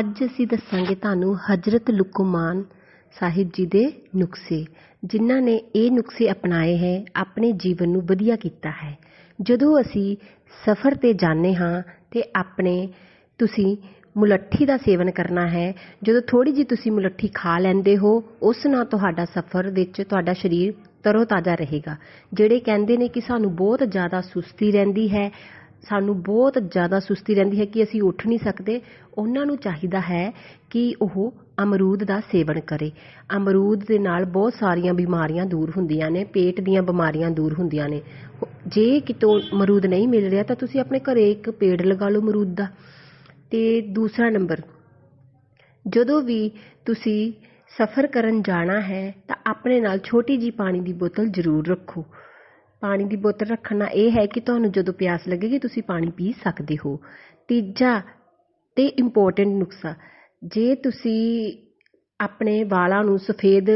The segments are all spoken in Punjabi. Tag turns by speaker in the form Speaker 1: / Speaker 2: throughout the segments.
Speaker 1: ਅੱਜ ਅਸੀਂ ਦੱਸਾਂਗੇ ਤੁਹਾਨੂੰ ਹਜ਼ਰਤ ਲੁਕਮਾਨ ਸਾਹਿਬ ਜੀ ਦੇ ਨੁਸਖੇ ਜਿਨ੍ਹਾਂ ਨੇ ਇਹ ਨੁਸਖੇ ਅਪਣਾਏ ਹੈ, ਆਪਣੇ ਜੀਵਨ ਨੂੰ ਵਧੀਆ ਕੀਤਾ ਹੈ। ਜਦੋਂ ਅਸੀਂ ਸਫ਼ਰ ਤੇ ਜਾਂਦੇ ਹਾਂ ਤੇ ਆਪਣੇ, ਤੁਸੀਂ ਮੁਲੱਠੀ ਦਾ ਸੇਵਨ ਕਰਨਾ ਹੈ, ਜਦੋਂ ਥੋੜੀ ਜੀ ਤੁਸੀਂ ਮੁਲੱਠੀ ਖਾ ਲੈਂਦੇ ਹੋ, ਉਸ ਨਾਲ ਤੁਹਾਡਾ ਸਫ਼ਰ ਵਿੱਚ ਤੁਹਾਡਾ ਸਰੀਰ ਤਰੋ ਤਾਜ਼ਾ ਰਹੇਗਾ। ਜਿਹੜੇ ਕਹਿੰਦੇ ਨੇ ਕਿ ਸਾਨੂੰ ਬਹੁਤ ਜ਼ਿਆਦਾ ਸੁਸਤੀ ਰਹਿੰਦੀ ਹੈ ਸਾਨੂੰ ਬਹੁਤ ਜ਼ਿਆਦਾ ਸੁਸਤੀ ਰਹਿੰਦੀ ਹੈ ਕਿ ਅਸੀਂ ਉੱਠ ਨਹੀਂ ਸਕਦੇ। ਉਹਨਾਂ ਨੂੰ ਚਾਹੀਦਾ ਹੈ ਕਿ ਉਹ ਅਮਰੂਦ ਦਾ ਸੇਵਨ ਕਰੇ। ਅਮਰੂਦ ਦੇ ਨਾਲ ਬਹੁਤ ਸਾਰੀਆਂ ਬਿਮਾਰੀਆਂ ਦੂਰ ਹੁੰਦੀਆਂ ਨੇ, ਪੇਟ ਦੀਆਂ ਬਿਮਾਰੀਆਂ ਦੂਰ ਹੁੰਦੀਆਂ ਨੇ। ਜੇ ਕਿਤੋਂ ਅਮਰੂਦ ਨਹੀਂ ਮਿਲ ਰਿਹਾ ਤਾਂ ਤੁਸੀਂ ਆਪਣੇ ਘਰੇ ਇੱਕ ਪੇੜ ਲਗਾ ਲਓ ਅਮਰੂਦ ਦਾ। ਅਤੇ ਦੂਸਰਾ ਨੰਬਰ, ਜਦੋਂ ਵੀ ਤੁਸੀਂ ਸਫ਼ਰ ਕਰਨ ਜਾਣਾ ਹੈ ਤਾਂ ਆਪਣੇ ਨਾਲ ਛੋਟੀ ਜਿਹੀ ਪਾਣੀ ਦੀ ਬੋਤਲ ਜ਼ਰੂਰ ਰੱਖੋ। ਪਾਣੀ ਦੀ ਬੋਤਲ ਰੱਖਣਾ ਇਹ ਹੈ ਕਿ ਤੁਹਾਨੂੰ ਜਦੋਂ ਪਿਆਸ ਲੱਗੇਗੀ ਤੁਸੀਂ ਪਾਣੀ ਪੀ ਸਕਦੇ ਹੋ। ਤੀਜਾ ਤੇ ਇੰਪੋਰਟੈਂਟ ਨੁਕਸਾ ਜੇ ਤੁਸੀਂ ਆਪਣੇ ਵਾਲਾਂ ਨੂੰ ਸਫੇਦ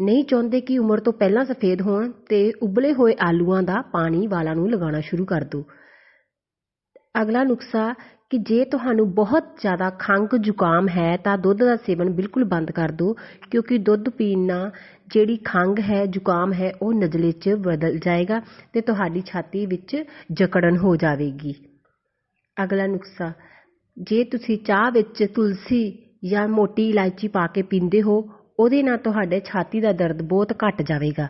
Speaker 1: ਨਹੀਂ ਚਾਹੁੰਦੇ ਕਿ ਉਮਰ ਤੋਂ ਪਹਿਲਾਂ ਸਫੇਦ ਹੋਣ ਤੇ ਉਬਲੇ ਹੋਏ ਆਲੂਆਂ ਦਾ ਪਾਣੀ ਵਾਲਾਂ ਨੂੰ ਲਗਾਉਣਾ ਸ਼ੁਰੂ ਕਰ ਦਿਓ। ਅਗਲਾ ਨੁਸਖਾ, ਕਿ ਜੇ ਤੁਹਾਨੂੰ ਬਹੁਤ ਜ਼ਿਆਦਾ ਖੰਘ ਜ਼ੁਕਾਮ ਹੈ, ਤਾਂ ਦੁੱਧ ਦਾ ਸੇਵਨ ਬਿਲਕੁਲ ਬੰਦ ਕਰ ਦਿਓ, ਕਿਉਂਕਿ ਦੁੱਧ ਪੀਣ ਨਾਲ ਜਿਹੜੀ ਖੰਘ ਹੈ, ਜ਼ੁਕਾਮ ਹੈ, ਉਹ ਨਜ਼ਲੇ 'ਚ ਬਦਲ ਜਾਏਗਾ ਅਤੇ ਤੁਹਾਡੀ ਛਾਤੀ ਵਿੱਚ ਜਕੜਨ ਹੋ ਜਾਵੇਗੀ। ਅਗਲਾ ਨੁਸਖਾ, ਜੇ ਤੁਸੀਂ ਚਾਹ ਵਿੱਚ ਤੁਲਸੀ ਜਾਂ ਮੋਟੀ ਇਲਾਇਚੀ ਪਾ ਕੇ ਪੀਂਦੇ ਹੋ, ਉਹਦੇ ਨਾਲ ਤੁਹਾਡੇ ਛਾਤੀ ਦਾ ਦਰਦ ਬਹੁਤ ਘਟ ਜਾਵੇਗਾ।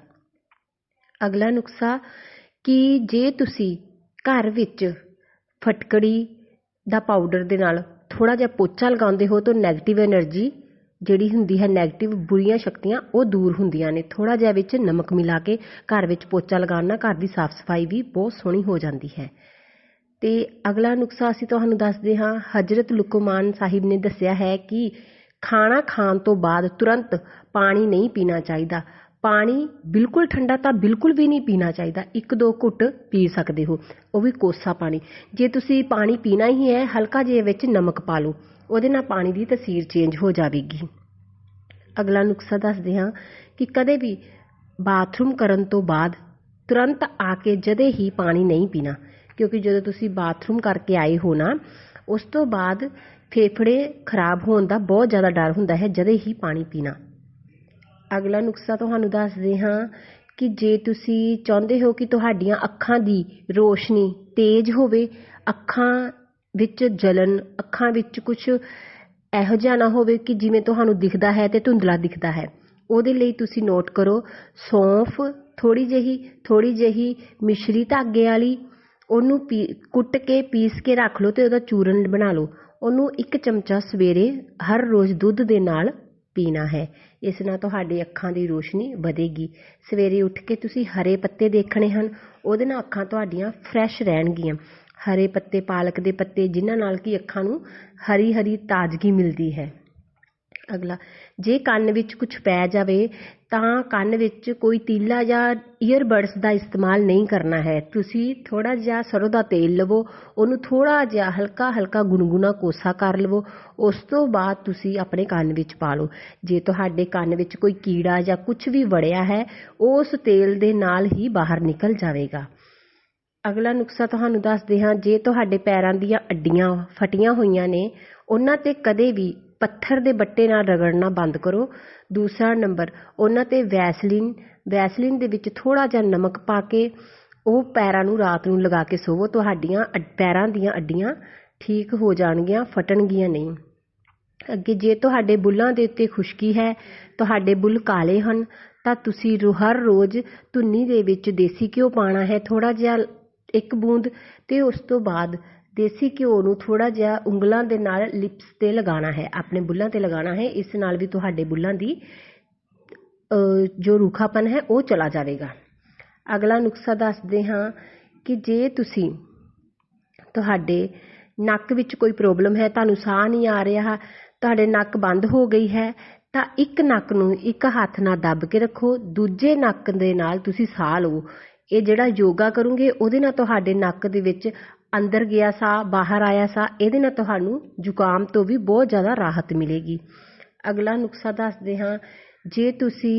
Speaker 1: ਅਗਲਾ ਨੁਸਖਾ, ਕਿ ਜੇ ਤੁਸੀਂ ਘਰ ਵਿੱਚ ਫਟਕੜੀ ਦਾ ਪਾਊਡਰ ਦੇ ਨਾਲ ਥੋੜ੍ਹਾ ਜਿਹਾ ਪੋਚਾ ਲਗਾਉਂਦੇ ਹੋ ਤਾਂ ਨੈਗੇਟਿਵ ਐਨਰਜੀ ਜਿਹੜੀ ਹੁੰਦੀ ਹੈ ਨੈਗੇਟਿਵ ਬੁਰੀਆਂ ਸ਼ਕਤੀਆਂ ਉਹ ਦੂਰ ਹੁੰਦੀਆਂ ਨੇ। ਥੋੜ੍ਹਾ ਜਿਹਾ ਵਿੱਚ ਨਮਕ ਮਿਲਾ ਕੇ ਘਰ ਵਿੱਚ ਪੋਚਾ ਲਗਾਉਣ ਨਾਲ ਘਰ ਦੀ ਸਾਫ਼ ਸਫ਼ਾਈ ਵੀ ਬਹੁਤ ਸੋਹਣੀ ਹੋ ਜਾਂਦੀ ਹੈ। ਅਤੇ ਅਗਲਾ ਨੁਸਖਾ ਅਸੀਂ ਤੁਹਾਨੂੰ ਦੱਸਦੇ ਹਾਂ, ਹਜ਼ਰਤ ਲੁਕਮਾਨ ਸਾਹਿਬ ਨੇ ਦੱਸਿਆ ਹੈ ਕਿ ਖਾਣਾ ਖਾਣ ਤੋਂ ਬਾਅਦ ਤੁਰੰਤ ਪਾਣੀ ਨਹੀਂ ਪੀਣਾ ਚਾਹੀਦਾ। ਪਾਣੀ ਬਿਲਕੁਲ ਠੰਡਾ ਤਾਂ ਬਿਲਕੁਲ ਵੀ ਨਹੀਂ ਪੀਣਾ ਚਾਹੀਦਾ। ਇੱਕ ਦੋ ਘੁੱਟ ਪੀ ਸਕਦੇ ਹੋ। ਉਹ ਵੀ ਕੋਸਾ ਪਾਣੀ। ਜੇ ਤੁਸੀਂ ਪਾਣੀ ਪੀਣਾ ਹੀ ਹੈ, ਹਲਕਾ ਜਿਹਾ ਵਿੱਚ ਨਮਕ ਪਾ ਲਓ। ਉਹਦੇ ਨਾਲ ਪਾਣੀ ਦੀ ਤਸੀਰ ਚੇਂਜ ਹੋ ਜਾਵੇਗੀ। ਅਗਲਾ ਨੁਸਖਾ ਦੱਸਦੇ ਹਾਂ ਕਿ ਕਦੇ ਵੀ ਬਾਥਰੂਮ ਕਰਨ ਤੋਂ ਬਾਅਦ ਤੁਰੰਤ ਆ ਕੇ ਜਦੇ ਹੀ ਪਾਣੀ ਨਹੀਂ ਪੀਣਾ। ਕਿਉਂਕਿ ਜਦੋਂ ਤੁਸੀਂ ਬਾਥਰੂਮ ਕਰਕੇ ਆਏ ਹੋ ਨਾ, ਉਸ ਤੋਂ ਬਾਅਦ ਫੇਫੜੇ ਖਰਾਬ ਹੋਣ ਦਾ ਬਹੁਤ ਜ਼ਿਆਦਾ ਡਰ ਹੁੰਦਾ ਹੈ ਜਦੇ ਹੀ ਪਾਣੀ ਪੀਣਾ। ਅਗਲਾ ਨੁਸਖਾ ਤੁਹਾਨੂੰ ਦੱਸਦੇ ਹਾਂ ਕਿ ਜੇ ਤੁਸੀਂ ਚਾਹੁੰਦੇ ਹੋ ਕਿ ਤੁਹਾਡੀਆਂ ਅੱਖਾਂ ਦੀ ਰੋਸ਼ਨੀ ਤੇਜ਼ ਹੋਵੇ, ਅੱਖਾਂ ਵਿੱਚ ਜਲਨ, ਅੱਖਾਂ ਵਿੱਚ ਕੁਝ ਇਹੋ ਜਿਹਾ ਨਾ ਹੋਵੇ ਕਿ ਜਿਵੇਂ ਤੁਹਾਨੂੰ ਦਿਖਦਾ ਹੈ ਤੇ ਧੁੰਦਲਾ ਦਿਖਦਾ ਹੈ। ਉਹਦੇ ਲਈ ਤੁਸੀਂ ਨੋਟ ਕਰੋ, ਸੌਂਫ ਥੋੜੀ ਜਿਹੀ ਥੋੜੀ ਜਿਹੀ ਮਿਸ਼ਰੀ ਧਾਗੇ ਵਾਲੀ, ਉਹਨੂੰ ਕੁੱਟ ਕੇ ਪੀਸ ਕੇ ਰੱਖ ਲਓ ਤੇ ਉਹਦਾ ਚੂਰਨ ਬਣਾ ਲਓ। ਉਹਨੂੰ ਇੱਕ ਚਮਚਾ ਸਵੇਰੇ ਹਰ ਰੋਜ਼ ਦੁੱਧ ਦੇ ਨਾਲ ਪੀਣਾ ਹੈ। ਇਸ ਨਾਲ ਤੁਹਾਡੀ ਅੱਖਾਂ ਦੀ ਰੋਸ਼ਨੀ ਵਧੇਗੀ। ਸਵੇਰੇ ਉੱਠ ਕੇ ਤੁਸੀਂ ਹਰੇ ਪੱਤੇ ਦੇਖਣੇ ਹਨ। ਉਹਦੇ ਨਾਲ ਅੱਖਾਂ ਤੁਹਾਡੀਆਂ ਫਰੈਸ਼ ਰਹਿਣਗੀਆਂ। ਹਰੇ ਪੱਤੇ, ਪਾਲਕ ਦੇ ਪੱਤੇ, ਜਿਨ੍ਹਾਂ ਨਾਲ ਕਿ ਅੱਖਾਂ ਨੂੰ ਹਰੀ ਹਰੀ ਤਾਜ਼ਗੀ ਮਿਲਦੀ ਹੈ। ਅਗਲਾ, ਜੇ ਕੰਨ ਵਿੱਚ ਕੁਝ ਪੈ ਜਾਵੇ ਤਾਂ ਕੰਨ ਵਿੱਚ ਕੋਈ ਤੀਲਾ ਜਾਂ ਈਅਰਬਡਸ ਦਾ ਇਸਤੇਮਾਲ ਨਹੀਂ ਕਰਨਾ ਹੈ। ਤੁਸੀਂ ਥੋੜ੍ਹਾ ਜਿਹਾ ਸਰ੍ਹੋਂ ਦਾ ਤੇਲ ਲਵੋ, ਉਹਨੂੰ ਥੋੜ੍ਹਾ ਜਿਹਾ ਹਲਕਾ ਹਲਕਾ ਗੁਣਗੁਣਾ ਕੋਸਾ ਕਰ ਲਵੋ, ਉਸ ਤੋਂ ਬਾਅਦ ਤੁਸੀਂ ਆਪਣੇ ਕੰਨ ਵਿੱਚ ਪਾ ਲਓ। ਜੇ ਤੁਹਾਡੇ ਕੰਨ ਵਿੱਚ ਕੋਈ ਕੀੜਾ ਜਾਂ ਕੁਝ ਵੀ ਵੜਿਆ ਹੈ, ਉਸ ਤੇਲ ਦੇ ਨਾਲ ਹੀ ਬਾਹਰ ਨਿਕਲ ਜਾਵੇਗਾ। ਅਗਲਾ ਨੁਕਸਾ ਤੁਹਾਨੂੰ ਦੱਸਦੇ ਹਾਂ, ਜੇ ਤੁਹਾਡੇ ਪੈਰਾਂ ਦੀਆਂ ਅੱਡੀਆਂ ਫਟੀਆਂ ਹੋਈਆਂ ਨੇ, ਉਹਨਾਂ ਤੇ ਕਦੇ ਵੀ ਪੱਥਰ ਦੇ ਬੱਟੇ ਨਾਲ ਰਗੜਨਾ ਬੰਦ ਕਰੋ। ਦੂਸਰਾ ਨੰਬਰ, ਉਹਨਾਂ ਤੇ ਵੈਸਲਿਨ, ਵੈਸਲੀਨ ਦੇ ਵਿੱਚ ਥੋੜ੍ਹਾ ਜਿਹਾ ਨਮਕ ਪਾ ਕੇ ਉਹ ਪੈਰਾਂ ਨੂੰ ਰਾਤ ਨੂੰ ਲਗਾ ਕੇ ਸੋਵੋ। ਤੁਹਾਡੀਆਂ ਪੈਰਾਂ ਦੀਆਂ ਅੱਡੀਆਂ ਠੀਕ ਹੋ ਜਾਣਗੀਆਂ, ਫਟਣਗੀਆਂ ਨਹੀਂ। ਅੱਗੇ, ਜੇ ਤੁਹਾਡੇ ਬੁੱਲਾਂ ਦੇ ਉੱਤੇ ਖੁਸ਼ਕੀ ਹੈ, ਤੁਹਾਡੇ ਬੁੱਲ ਕਾਲੇ ਹਨ, ਤਾਂ ਤੁਸੀਂ ਰੋ, ਹਰ ਰੋਜ਼ ਧੁੰਨੀ ਦੇ ਵਿੱਚ ਦੇਸੀ ਘਿਓ ਪਾਉਣਾ ਹੈ। ਥੋੜ੍ਹਾ ਜਿਹਾ ਇੱਕ ਬੂੰਦ ਅਤੇ ਉਸ ਤੋਂ ਬਾਅਦ ਦੇਸੀ ਘਿਓ ਨੂੰ ਥੋੜ੍ਹਾ ਜਿਹਾ ਉਂਗਲਾਂ ਦੇ ਨਾਲ ਲਿਪਸ ਤੇ ਲਗਾਉਣਾ ਹੈ, ਆਪਣੇ ਬੁੱਲਾਂ ਤੇ ਲਗਾਉਣਾ ਹੈ, ਇਸ ਨਾਲ ਵੀ ਤੁਹਾਡੇ ਬੁੱਲਾਂ ਦੀ ਜੋ ਰੂਖਾਪਨ ਹੈ ਉਹ ਚਲਾ ਜਾਵੇਗਾ। ਅਗਲਾ ਨੁਕਸਾ ਦੱਸਦੇ ਹਾਂ ਕਿ ਜੇ ਤੁਸੀਂ ਤੁਹਾਡੇ ਨੱਕ ਵਿੱਚ ਕੋਈ ਪ੍ਰੋਬਲਮ ਹੈ, ਤੁਹਾਨੂੰ ਸਾਹ ਨਹੀਂ ਆ ਰਿਹਾ, ਤੁਹਾਡੇ ਨੱਕ ਬੰਦ ਹੋ ਗਈ ਹੈ, ਤਾਂ ਇੱਕ ਨੱਕ ਨੂੰ ਇੱਕ ਹੱਥ ਨਾਲ ਦੱਬ ਕੇ ਰੱਖੋ, ਦੂਜੇ ਨੱਕ ਦੇ ਨਾਲ ਤੁਸੀਂ ਸਾਹ ਲਓ ਇਹ ਜਿਹੜਾ ਯੋਗਾ ਕਰੋਗੇ, ਉਹਦੇ ਨਾਲ ਤੁਹਾਡੇ ਨੱਕ ਦੇ ਵਿੱਚ ਅੰਦਰ ਗਿਆ ਸਾਹ ਬਾਹਰ ਆਇਆ ਸਾਹ ਇਹਦੇ ਨਾਲ ਤੁਹਾਨੂੰ ਜ਼ੁਕਾਮ ਤੋਂ ਵੀ ਬਹੁਤ ਜ਼ਿਆਦਾ ਰਾਹਤ ਮਿਲੇਗੀ। ਅਗਲਾ ਨੁਸਖਾ ਦੱਸਦੇ ਹਾਂ, ਜੇ ਤੁਸੀਂ